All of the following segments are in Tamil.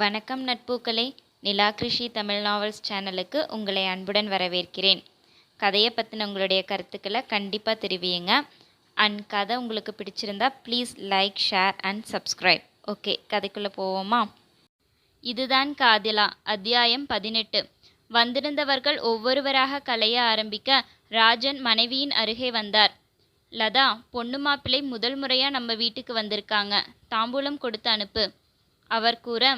வணக்கம் நட்பூக்களே. நிலா கிருஷி தமிழ் நாவல்ஸ் சேனலுக்கு உங்களை அன்புடன் வரவேற்கிறேன். கதையை பற்றின உங்களுடைய கருத்துக்களை கண்டிப்பாக தெரிவியுங்க. அண்ட் கதை உங்களுக்கு பிடிச்சிருந்தா please like share and subscribe okay கதைக்குள்ளே போவோமா? இதுதான் காதிலா அத்தியாயம் பதினெட்டு. வந்திருந்தவர்கள் ஒவ்வொருவராக கலைய ஆரம்பிக்க ராஜன் மனைவியின் அருகே வந்தார். லதா பொண்ணு மாப்பிள்ளை முதல் முறையாக நம்ம வீட்டுக்கு வந்திருக்காங்க. தாம்பூலம் கொடுத்து அனுப்பு. அவர் கூற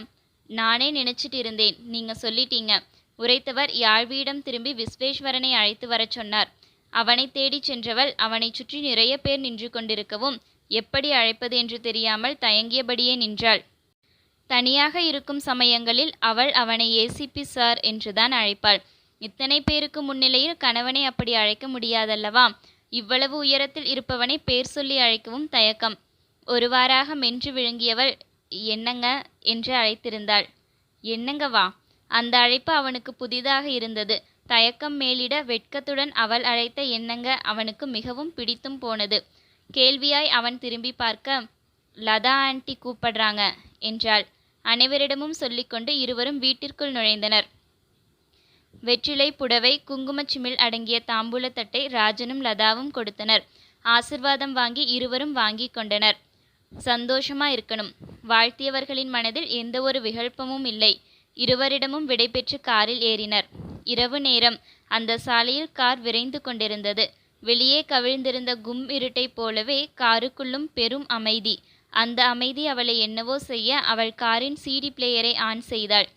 நானே நினைச்சிட்டு இருந்தேன் நீங்க சொல்லிட்டீங்க. உரைத்தவர் யாழ்வியிடம் திரும்பி விஸ்வேஸ்வரனை அழைத்து வரச் சொன்னார். அவனை தேடிச் சென்றவள் அவனைச் சுற்றி நிறைய பேர் நின்று கொண்டிருக்கவும் எப்படி அழைப்பது என்று தெரியாமல் தயங்கியபடியே நின்றாள். தனியாக இருக்கும் சமயங்களில் அவள் அவனை ஏசிபி சார் என்றுதான் அழைப்பாள். இத்தனை பேருக்கு முன்னிலையில் கணவனை அப்படி அழைக்க முடியாதல்லவா? இவ்வளவு உயரத்தில் இருப்பவனை பேர் சொல்லி அழைக்கவும் தயக்கம். ஒருவாறாக மென்று விழுங்கியவள் என்னங்க என்று அழைத்திருந்தாள். என்னங்க வா? அந்த அழைப்பு அவனுக்கு புதிதாக இருந்தது. தயக்கம் மேலிட வெட்கத்துடன் அவள் அழைத்த எண்ணங்க அவனுக்கு மிகவும் பிடித்தும் போனது. கேள்வியாய் அவன் திரும்பி பார்க்க லதா ஆண்டி கூப்பிடுறாங்க என்றாள். அனைவரிடமும் சொல்லிக்கொண்டு இருவரும் வீட்டிற்குள் நுழைந்தனர். வெற்றிலை புடவை குங்குமச்சிமிழ் அடங்கிய தாம்பூலத்தட்டை ராஜனும் லதாவும் கொடுத்தனர். ஆசிர்வாதம் வாங்கி இருவரும் வாங்கி கொண்டனர். சந்தோஷமா இருக்கணும். வாழ்த்தியவர்களின் மனதில் எந்த ஒரு விகல்பமும் இல்லை. இருவரிடமும் விடைபெற்று காரில் ஏறினர். இரவு நேரம். அந்த சாலையில் கார் விரைந்து கொண்டிருந்தது. வெளியே கவிழ்ந்திருந்த கும் இருட்டைப் போலவே காருக்குள்ளும் பெரும் அமைதி. அந்த அமைதி அவளை என்னவோ செய்ய அவள் காரின் சிடி பிளேயரை ஆன் செய்தாள்.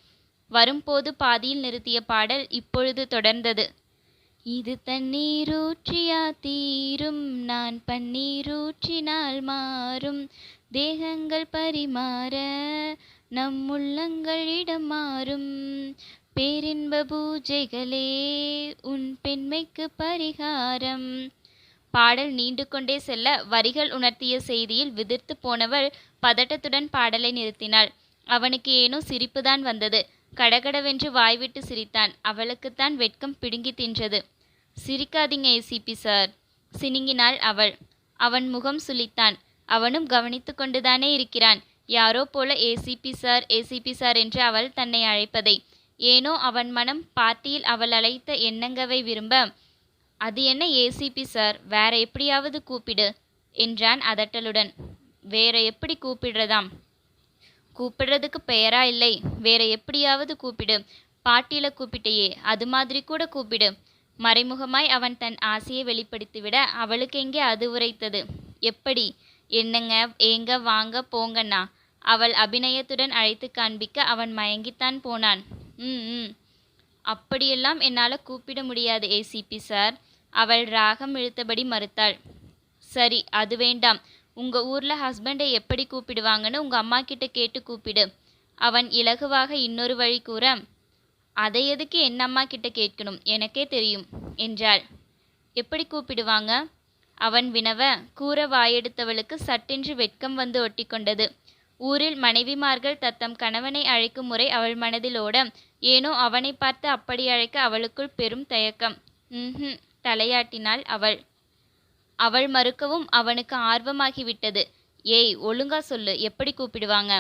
வரும்போது பாதியில் நிறுத்திய பாடல் இப்பொழுது தொடர்ந்தது. இது தண்ணீரூற்றியா தீரும் நான் பன்னீரூற்றினால் மாறும். தேகங்கள் பரிமாற நம் உள்ளங்களிடம் மாறும். பேரின்ப பூஜைகளே உன் பெண்மைக்கு பரிகாரம். பாடல் நீண்டு கொண்டே செல்ல வரிகள் உணர்த்திய செய்தியில் விதிர்த்து போனவள் பதட்டத்துடன் பாடலை நிறுத்தினாள். அவனுக்கு ஏனோ சிரிப்புதான் வந்தது. கடகடவென்று வாய்விட்டு சிரித்தான். அவளுக்குத்தான் வெட்கம் பிடுங்கி தின்றது. சிரிக்காதீங்க ஏசிபி சார் சினுங்கினாள் அவள். அவன் முகம் சுளித்தான். அவனும் கவனித்து கொண்டுதானே இருக்கிறான். யாரோ போல ஏசிபி சார் ஏசிபி சார் என்று அவள் தன்னை அழைப்பதை. ஏனோ அவன் மனம் பார்ட்டியில் அவள் அழைத்த எண்ணங்கவை விரும்ப. அது என்ன ஏசிபி சார் வேற எப்படியாவது கூப்பிடு என்றான் அதட்டலுடன். வேற எப்படி கூப்பிடுறதாம்? கூப்பிடுறதுக்கு பெயரா இல்லை. வேற எப்படியாவது கூப்பிடு. பாட்டியில கூப்பிட்டையே அது மாதிரி கூட கூப்பிடு. மறைமுகமாய் அவன் தன் ஆசையை வெளிப்படுத்திவிட அவளுக்கு எங்கே அது உரைத்தது? எப்படி? என்னங்க ஏங்க வாங்க போங்கண்ணா. அவள் அபிநயத்துடன் அழைத்து காண்பிக்க அவன் மயங்கித்தான் போனான். ம் ம். அப்படியெல்லாம் என்னால் கூப்பிட முடியாது ஏசிபி சார். அவள் ராகம் இழுத்தபடி மறுத்தாள். சரி அது வேண்டாம். உங்கள் ஊரில் ஹஸ்பண்டை எப்படி கூப்பிடுவாங்கன்னு உங்கள் அம்மா கிட்ட கேட்டு கூப்பிடு. அவன் இலகுவாக இன்னொரு வழி கூற அதை எதுக்கு என் அம்மா கிட்ட கேட்கணும்? எனக்கே தெரியும் என்றாள். எப்படி கூப்பிடுவாங்க? அவன் வினவ கூற வாயெடுத்தவளுக்கு சட்டென்று வெட்கம் வந்து ஒட்டிக்கொண்டது. ஊரில் மனைவிமார்கள் தத்தம் கணவனை அழைக்கும் முறை அவள் மனதில் ஓட ஏனோ அவனை பார்த்து அப்படி அழைக்க அவளுக்குள் பெரும் தயக்கம். ம் தலையாட்டினாள் அவள். அவள் மறுக்கவும் அவனுக்கு ஆர்வமாகிவிட்டது. ஏய் ஒழுங்கா சொல்லு எப்படி கூப்பிடுவாங்க?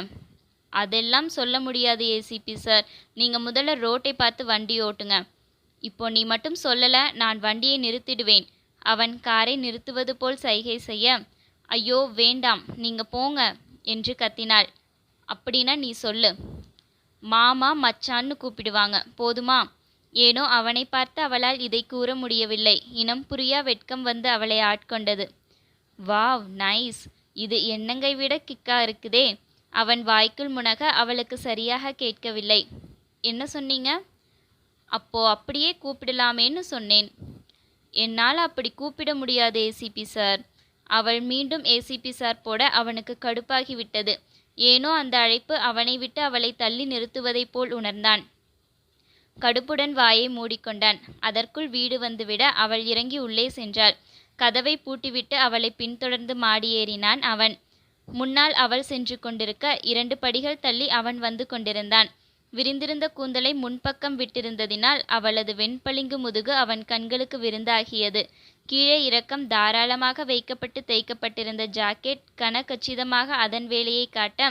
அதெல்லாம் சொல்ல முடியாது ஏசிபி சார் நீங்க முதல்ல ரோட்டை பார்த்து வண்டி ஓட்டுங்க. இப்போ நீ மட்டும் சொல்லல நான் வண்டியை நிறுத்திடுவேன். அவன் காரை நிறுத்துவது போல் சைகை செய்ய ஐயோ வேண்டாம் நீங்க போங்க என்று கத்தினாள். அப்படின்னா நீ சொல்லு. மாமா மச்சான்னு கூப்பிடுவாங்க. போதுமா? ஏனோ அவனை பார்த்து அவளால் இதை கூற முடியவில்லை. இனம் புரியா வெட்கம் வந்து அவளை ஆட்கொண்டது. Wow nice. இது எண்ணங்கை விட கிக்கா இருக்குதே. அவன் வாய்க்குள் முனக அவளுக்கு சரியாக கேட்கவில்லை. என்ன சொன்னீங்க? அப்போ அப்படியே கூப்பிடலாமேன்னு சொன்னேன். என்னால் அப்படி கூப்பிட முடியாது ஏசிபி சார் அவள் மீண்டும் ஏசிபி சார் போட அவனுக்கு கடுப்பாகிவிட்டது. ஏனோ அந்த அழைப்பு அவனை விட்டு அவளை தள்ளி நிறுத்துவதைப் போல் உணர்ந்தான். கடுப்புடன் வாயை மூடிக்கொண்டான். அதற்குள் வீடு வந்துவிட அவள் இறங்கி உள்ளே சென்றாள். கதவை பூட்டிவிட்டு அவளை பின்தொடர்ந்து மாடியேறினான் அவன். முன்னால் அவள் சென்று கொண்டிருக்க இரண்டு படிகள் தள்ளி அவன் வந்து கொண்டிருந்தான். விரிந்திருந்த கூந்தலை முன்பக்கம் விட்டிருந்ததினால் அவளது வெண்பளிங்கு முதுகு அவன் கண்களுக்கு விருந்தாகியது. கீழே இறக்கம் தாராளமாக வைக்கப்பட்டு தைக்கப்பட்டிருந்த ஜாக்கெட் கன கச்சிதமாக அதன் வேலையை காட்ட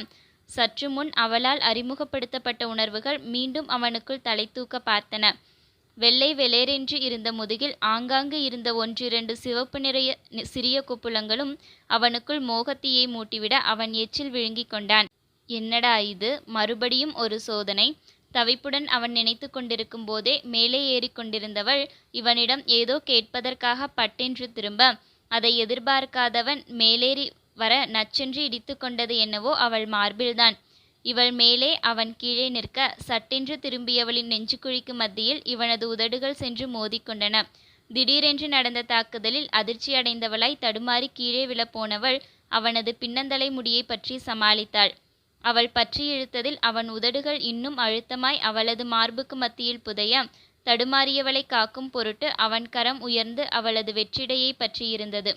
சற்று முன் அவளால் அறிமுகப்படுத்தப்பட்ட உணர்வுகள் மீண்டும் அவனுக்குள் தலை தூக்க பார்த்தன. வெள்ளை வெளேரென்று இருந்த முதுகில் ஆங்காங்கு இருந்த ஒன்றிரண்டு சிவப்பு நிறைய சிறிய குப்புளங்களும் அவனுக்குள் மோகத்தீயை மூட்டிவிட அவன் எச்சில் விழுங்கிக் கொண்டான். என்னடா இது? மறுபடியும் ஒரு சோதனை. தவிப்புடன் அவன் நினைத்து கொண்டிருக்கும் போதே மேலே ஏறிக் கொண்டிருந்தவள் இவனிடம் ஏதோ கேட்பதற்காக பட்டென்று திரும்ப அதை எதிர்பார்க்காதவன் மேலேறி வர நச்சென்று இடித்து கொண்டது என்னவோ அவள் மார்பில்தான். இவள் மேலே அவன் கீழே நிற்க சட்டென்று திரும்பியவளின் நெஞ்சுக்குழிக்கு மத்தியில் இவனது உதடுகள் சென்று மோதிக்கொண்டன திடீரென்று நடந்த தாக்குதலில் அதிர்ச்சி அடைந்தவளாய் தடுமாறி கீழே விழப்போனவள் அவனது பின்னந்தலை முடியை பற்றி சமாளித்தாள். அவள் பற்றி இழுத்ததில் அவன் உதடுகள் இன்னும் அழுத்தமாய் அவளது மார்புக்கு மத்தியில் புதைய தடுமாறியவளை காக்கும் பொருட்டு அவன் கரம் உயர்ந்து அவளது வெற்றிடையை பற்றியிருந்தது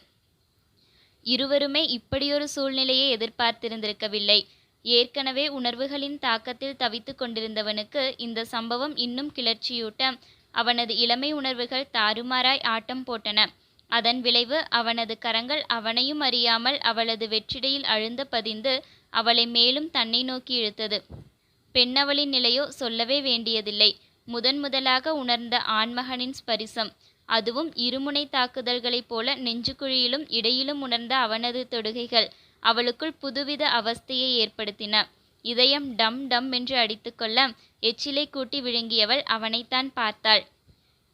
இருவருமே இப்படியொரு சூழ்நிலையை எதிர்பார்த்திருந்திருக்கவில்லை. ஏற்கனவே உணர்வுகளின் தாக்கத்தில் தவித்து கொண்டிருந்தவனுக்கு இந்த சம்பவம் இன்னும் கிளர்ச்சியூட்ட அவனது இளமை உணர்வுகள் தாறுமாறாய் ஆட்டம் போட்டன. அதன் விளைவு அவனது கரங்கள் அவனையும் அறியாமல் அவளது வெற்றிடையில் அழுந்த பதிந்து அவளை மேலும் தன்னை நோக்கி இழுத்தது. பெண்ணவளின் நிலையோ சொல்லவே வேண்டியதில்லை. முதன் முதலாக உணர்ந்த ஆண்மகனின் ஸ்பரிசம். அதுவும் இருமுனை தாக்குதல்களைப் போல நெஞ்சுக்குழியிலும் இடையிலும் உணர்ந்த அவனது தொடுகைகள் அவளுக்குள் புதுவித அவஸ்தையை ஏற்படுத்தின. இதயம் டம் டம் என்று அடித்துக்கொள்ள எச்சிலை கூட்டி விழுங்கியவள் அவனைத்தான் பார்த்தாள்.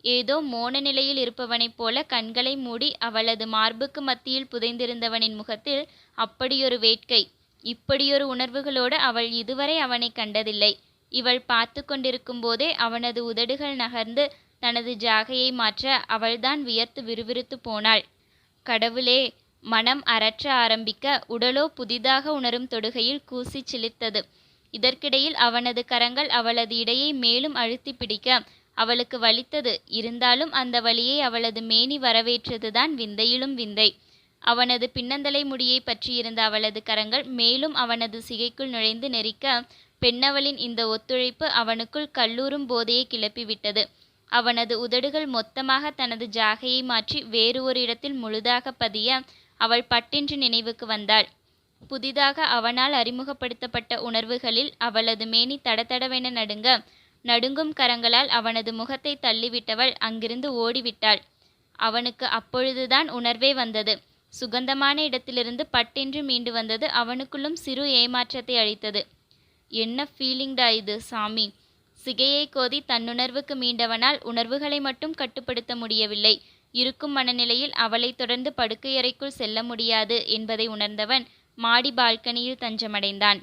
ஏதோ மோன நிலையில் இருப்பவனைப் போல கண்களை மூடி அவளது மார்புக்கு மத்தியில் புதைந்திருந்தவனின் முகத்தில் அப்படியொரு வேட்கை இப்படியொரு உணர்வுகளோடு அவள் இதுவரை அவனை கண்டதில்லை. இவள் பார்த்து கொண்டிருக்கும் போதே அவனது உதடுகள் நகர்ந்து தனது ஜாகையை மாற்ற அவள்தான் வியர்த்து விறுவிறுத்து போனாள். கடவுளே மனம் அரற்ற ஆரம்பிக்க உடலோ புதிதாக உணரும் தொடுகையில் கூசி சிலிர்த்தது. இதற்கிடையில் அவனது கரங்கள் அவளது இடையை மேலும் அழுத்தி பிடிக்க அவளுக்கு வலித்தது. இருந்தாலும் அந்த வழியை அவளது மேனி வரவேற்றதுதான் விந்தையிலும் விந்தை. அவனது பின்னந்தலை முடியை பற்றியிருந்த அவளது கரங்கள் மேலும் அவனது சிகைக்குள் நுழைந்து நெரிக்க பெண்ணவளின் இந்த ஒத்துழைப்பு அவனுக்குள் கல்லூரும் போதையை கிளப்பிவிட்டது. அவனது உதடுகள் மொத்தமாக தனது ஜாகையை மாற்றி வேறு ஒரு இடத்தில் முழுதாக பதிய அவள் பட்டென்று நினைவுக்கு வந்தாள். புதிதாக அவனால் அறிமுகப்படுத்தப்பட்ட உணர்வுகளில் அவளது மேனி தடதடவென நடுங்க நடுங்கும் கரங்களால் அவனது முகத்தை தள்ளிவிட்டவள் அங்கிருந்து ஓடிவிட்டாள். அவனுக்கு அப்பொழுதுதான் உணர்வே வந்தது. சுகந்தமான இடத்திலிருந்து பட்டென்று மீண்டு வந்தது அவனுக்குள்ளும் சிறு ஏமாற்றத்தை அளித்தது. என்ன ஃபீலிங்டா இது சாமி? சிகையை கோதி தன்னுணர்வுக்கு மீண்டவனால் உணர்வுகளை மட்டும் கட்டுப்படுத்த முடியவில்லை. இருக்கும் மனநிலையில் அவளை தொடர்ந்து படுக்கையறைக்குள் செல்ல முடியாது என்பதை உணர்ந்தவன் மாடி பால்கனியில் தஞ்சமடைந்தான்.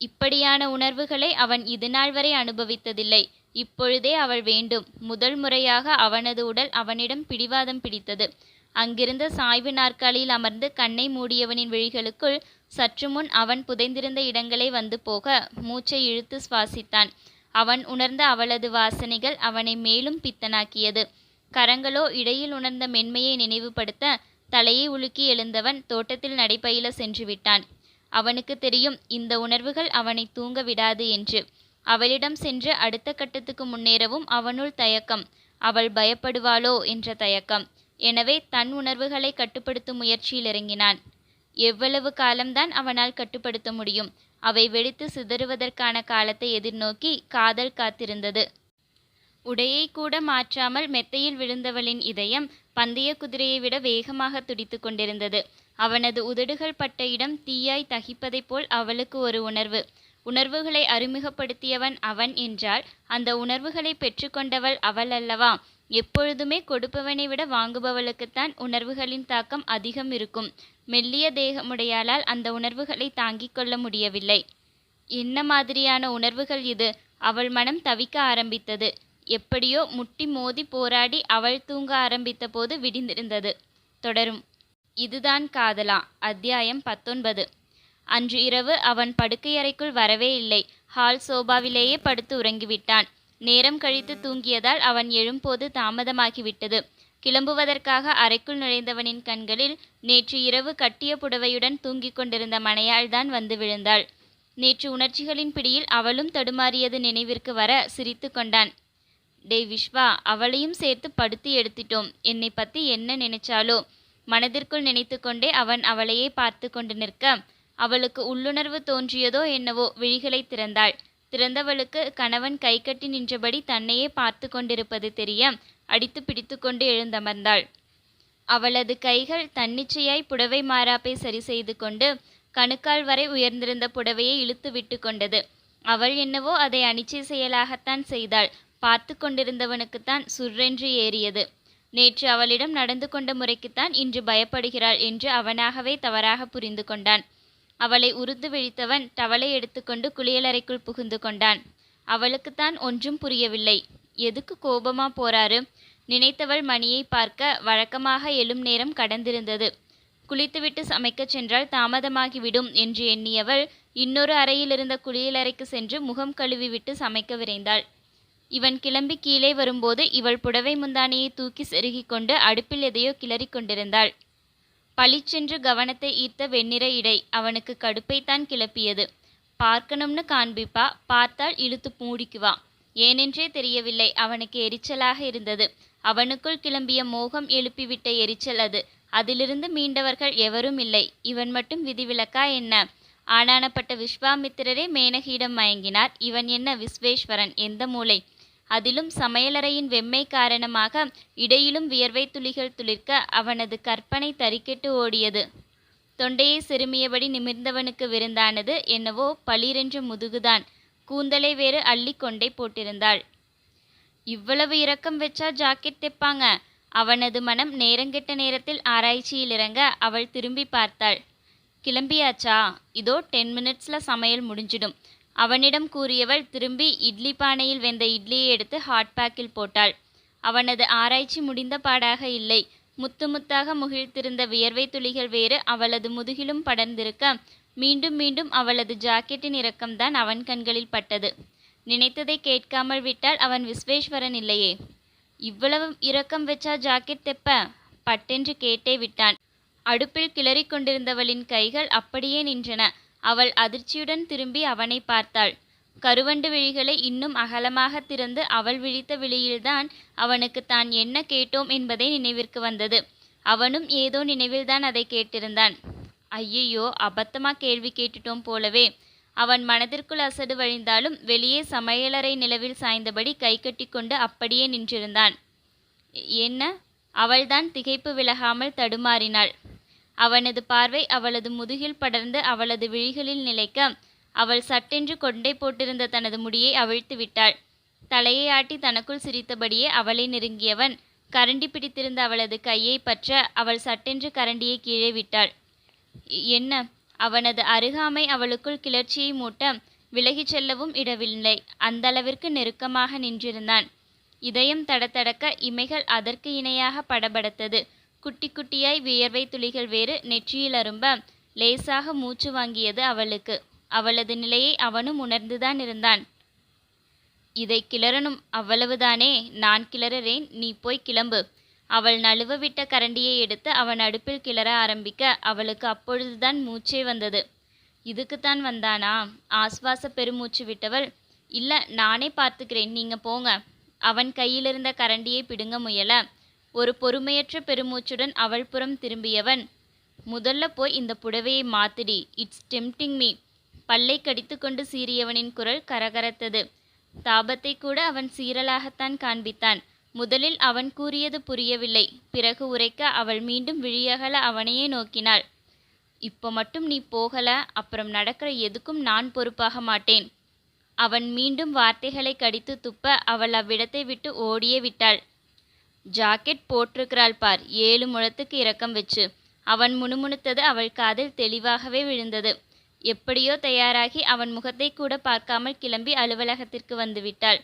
இப்படியான உணர்வுகளை அவன் இதுநாள் வரை அனுபவித்ததில்லை. இப்பொழுதே அவள் வேண்டும். முதல் முறையாக அவனது உடல் அவனிடம் பிடிவாதம் பிடித்தது. அங்கிருந்த சாய்வு நாற்காலியில் அமர்ந்து கண்ணை மூடியவனின் விழிகளுக்குள் சற்று முன் அவன் புதைந்திருந்த இடங்களை வந்து போக மூச்சை இழுத்து சுவாசித்தான். அவன் உணர்ந்த அவளது வாசனைகள் அவனை மேலும் பித்தனாக்கியது. கரங்களோ இடையில் உணர்ந்த மென்மையை நினைவுபடுத்த தலையை உலுக்கி எழுந்தவன் தோட்டத்தில் நடைபயில சென்று விட்டான் அவனுக்கு தெரியும் இந்த உணர்வுகள் அவனை தூங்க விடாது என்று. அவளிடம் சென்று அடுத்த கட்டத்துக்கு முன்னேறவும் அவனுள் தயக்கம் அவள் பயப்படுவாளோ? என்ற தயக்கம். எனவே தன் உணர்வுகளை கட்டுப்படுத்தும் முயற்சியில் இறங்கினான். எவ்வளவு காலம்தான் அவனால் கட்டுப்படுத்த முடியும்? அவை வெடித்து சிதறுவதற்கான காலத்தை எதிர்நோக்கி காதல் காத்திருந்தது. உடையை கூட மாற்றாமல் மெத்தையில் விழுந்தவளின் இதயம் பந்தய குதிரையை விட வேகமாக துடித்து கொண்டிருந்தது. அவனது உதடுகள் பட்ட இடம் தீயாய் தகிப்பதைப் போல் அவளுக்கு ஒரு உணர்வு. உணர்வுகளை அறிமுகப்படுத்தியவன் அவன் என்றால் அந்த உணர்வுகளை பெற்றுக்கொண்டவள் அவள் அல்லவா? எப்பொழுதுமே கொடுப்பவனை விட வாங்குபவளுக்குத்தான் உணர்வுகளின் தாக்கம் அதிகம் இருக்கும். மெல்லிய தேகமுடையாளால் அந்த உணர்வுகளை தாங்கிக் கொள்ள முடியவில்லை. என்ன மாதிரியான உணர்வுகள் இது? அவள் மனம் தவிக்க ஆரம்பித்தது. எப்படியோ முட்டி மோதி போராடி அவள் தூங்க ஆரம்பித்த போது விடிந்திருந்தது. தொடரும். இதுதான் காதலா? அத்தியாயம் பத்தொன்பது. அன்று இரவு அவன் படுக்கையறைக்குள் வரவே இல்லை. ஹால் சோபாவிலேயே படுத்து உறங்கிவிட்டான். நேரம் கழித்து தூங்கியதால் அவன் எழும்போது தாமதமாகிவிட்டது. கிளம்புவதற்காக அறைக்குள் நுழைந்தவனின் கண்களில் நேற்று இரவு கட்டிய புடவையுடன் தூங்கிக் கொண்டிருந்த மனையாள்தான் வந்து விழுந்தாள். நேற்று உணர்ச்சிகளின் பிடியில் அவளும் தடுமாறியது நினைவிற்கு வர சிரித்து கொண்டான். டே விஸ்வா அவளையும் சேர்த்து படுத்து எடுத்துட்டோம். என்னை பத்தி என்ன நினைச்சாலோ? மனதிற்குள் நினைத்து கொண்டே அவன் அவளையே பார்த்து கொண்டு நிற்க அவளுக்கு உள்ளுணர்வு தோன்றியதோ என்னவோ? விழிகளை திறந்தாள். திறந்தவளுக்கு கணவன் கைகட்டி நின்றபடி தன்னையே பார்த்து கொண்டிருப்பது தெரிய அடித்து பிடித்து கொண்டு எழுந்தமர்ந்தாள். அவளது கைகள் தன்னிச்சையாய் புடவை மாறாப்பை சரி செய்து கொண்டு கணுக்கால் வரை உயர்ந்திருந்த புடவையை இழுத்து விட்டு கொண்டது. அவள் என்னவோ அதை அனிச்சை செயலாகத்தான் செய்தாள். பார்த்து கொண்டிருந்தவனுக்குத்தான் சுர்ரென்று ஏறியது. நேற்று அவளிடம் நடந்து கொண்ட முறைக்குத்தான் இன்று பயப்படுகிறாள் என்று அவனாகவே தவறாக புரிந்து கொண்டான். அவளை உருத்து விழித்தவன் டவலை எடுத்துக்கொண்டு குளியலறைக்குள் புகுந்து கொண்டான். அவளுக்குத்தான் ஒன்றும் புரியவில்லை. எதுக்கு கோபமா போறாரு? நினைத்தவள் மணியை பார்க்க வழக்கமாக எழும் நேரம் கடந்திருந்தது. குளித்துவிட்டு சமைக்கச் சென்றால் தாமதமாகிவிடும் என்று எண்ணியவள் இன்னொரு அறையில் இருந்த குளியலறைக்கு சென்று முகம் கழுவிவிட்டு சமைக்க விரைந்தாள். இவன் கிளம்பி கீழே வரும்போது இவள் புடவை முந்தானியை தூக்கி செருகிக் கொண்டு அடுப்பில் எதையோ கிளறிக் கொண்டிருந்தாள். பளிச்சென்று கவனத்தை ஈர்த்த வெண்ணிற இடை அவனுக்கு கடுப்பைத்தான் கிளப்பியது. பார்க்கணும்னு காண்பிப்பா பார்த்தால் இழுத்து மூடிக்குவா. ஏனென்றே தெரியவில்லை அவனுக்கு எரிச்சலாக இருந்தது. அவனுக்குள் கிளம்பிய மோகம் எழுப்பிவிட்ட எரிச்சல் அது. அதிலிருந்து மீண்டவர்கள் எவரும் இல்லை. இவன் மட்டும் விதிவிலக்கா என்ன? ஆனானப்பட்ட விஸ்வாமித்திரரே மேனகியிடம் மயங்கினார். இவன் என்ன விஸ்வேஸ்வரன்? எந்த மூளை அதிலும் சமையலறையின் வெம்மை காரணமாக இடையிலும் வியர்வை துளிகள் துளிர்க்க அவனது கற்பனை தறிக்கெட்டு ஓடியது. தொண்டையை சிறுமியபடி நிமிர்ந்தவனுக்கு விருந்தானது என்னவோ பளிரென்று முதுகுதான். கூந்தலை வேறு அள்ளி கொண்டே போட்டிருந்தாள். இவ்வளவு இரக்கம் வச்சா ஜாக்கெட் தைப்பாங்க. அவனது மனம் நேரங்கெட்ட நேரத்தில் ஆராய்ச்சியில் இறங்க அவள் திரும்பி பார்த்தாள். கிளம்பியாச்சா? இதோ டென் மினிட்ஸில் சமையல் முடிஞ்சிடும். அவனிடம் கூறியவள் திரும்பி இட்லி பானையில் வெந்த இட்லியை எடுத்து ஹாட் பேக்கில் போட்டாள். அவனது ஆராய்ச்சி முடிந்த பாடாக இல்லை. முத்து முத்தாக முகிழ்த்திருந்த வியர்வை துளிகள் வேறு அவளது முதுகிலும் படர்ந்திருக்க மீண்டும் மீண்டும் அவளது ஜாக்கெட்டின் இறக்கம்தான் அவன் கண்களில் பட்டது. நினைத்ததை கேட்காமல் விட்டால் அவன் விஸ்வேஸ்வரன் இல்லையே. இவ்வளவு இரக்கம் வச்சா ஜாக்கெட் தெப்ப? பட்டென்று கேட்டே விட்டான். அடுப்பில் கிளறிக் கொண்டிருந்தவளின் கைகள் அப்படியே நின்றன. அவள் அதிர்ச்சியுடன் திரும்பி அவனை பார்த்தாள். கருவண்டு விழிகளை இன்னும் அகலமாக திறந்து அவள் விழித்த விழியில்தான் அவனுக்கு தான் என்ன கேட்டோம் என்பதே நினைவிற்கு வந்தது. அவனும் ஏதோ நினைவில்தான் அதை கேட்டிருந்தான். ஐயையோ அபத்தமா கேள்வி கேட்டுட்டோம் போலவே. அவன் மனதிற்குள் அசடு வழிந்தாலும் வெளியே சமையலறை நிலவில் சாய்ந்தபடி கை கட்டிக்கொண்டு அப்படியே நின்றிருந்தான். என்ன? அவள்தான் திகைப்பு விலகாமல் தடுமாறினாள். அவனது பார்வை அவளது முதுகில் படர்ந்து அவளது விழிகளில் நிலைக்க அவள் சட்டென்று கொண்டை போட்டிருந்த தனது முடியை அவிழ்த்து விட்டாள். தலையை ஆட்டி தனக்குள் சிரித்தபடியே அவளை நெருங்கியவன். கரண்டி பிடித்திருந்த அவளது கையை பற்ற அவள் சட்டென்று கரண்டியை கீழே விட்டாள். என்ன? அவனது அருகாமை அவளுக்குள் கிளர்ச்சியை மூட்ட விலகிச் செல்லவும் இடவில்லை. அந்த அளவிற்கு நெருக்கமாக நின்றிருந்தான். இதயம் தடதடக்க இமைகள் அதற்கு இணையாக படபடத்தது. குட்டி குட்டியாய் வியர்வை துளிகள் வேறு நெற்றியில் அரும்ப லேசாக மூச்சு வாங்கியது அவளுக்கு. அவளது நிலையை அவனும் உணர்ந்துதான் இருந்தான். இதை கிளறணும் அவ்வளவுதானே? நான் கிளறறேன். நீ போய் கிளம்பு. அவள் நழுவ விட்ட கரண்டியை எடுத்து அவன் அடுப்பில் கிளற ஆரம்பிக்க அவளுக்கு அப்பொழுதுதான் மூச்சே வந்தது. இதுக்குத்தான் வந்தானா ஆஸ்வாச பெருமூச்சு விட்டவள் இல்லை நானே பார்த்துக்கிறேன் நீங்க போங்க அவன் கையிலிருந்த கரண்டியை பிடுங்க முயல ஒரு பொறுமையற்ற பெருமூச்சுடன் அவள் புறம் திரும்பியவன் முதல்ல போய் இந்த புடவையை மாத்திடி இட்ஸ் டெம்டிங் மீ பல்லை கடித்துக்கொண்டு சீறியவனின் குரல் கரகரத்தது. தாபத்தை கூட அவன் சீரலாகத்தான் காண்பித்தான். முதலில் அவன் கூறியது புரியவில்லை. பிறகு உரைக்க அவள் மீண்டும் விழியகல அவனையே நோக்கினாள். இப்போ மட்டும் நீ போகல அப்புறம் நடக்கிற எதுக்கும் நான் பொறுப்பாக மாட்டேன். அவன் மீண்டும் வார்த்தைகளை கடித்து துப்ப அவள் அவ்விடத்தை விட்டு ஓடியே விட்டாள். ஜாக்கெட் போட்டிருக்கிறாள் பார் ஏழு முழத்துக்கு இரக்கம் வச்சு. அவன் முணுமுணுத்தது அவள் காதில் தெளிவாகவே விழுந்தது. எப்படியோ தயாராகி அவன் முகத்தை கூட பார்க்காமல் கிளம்பி அலுவலகத்திற்கு வந்துவிட்டாள்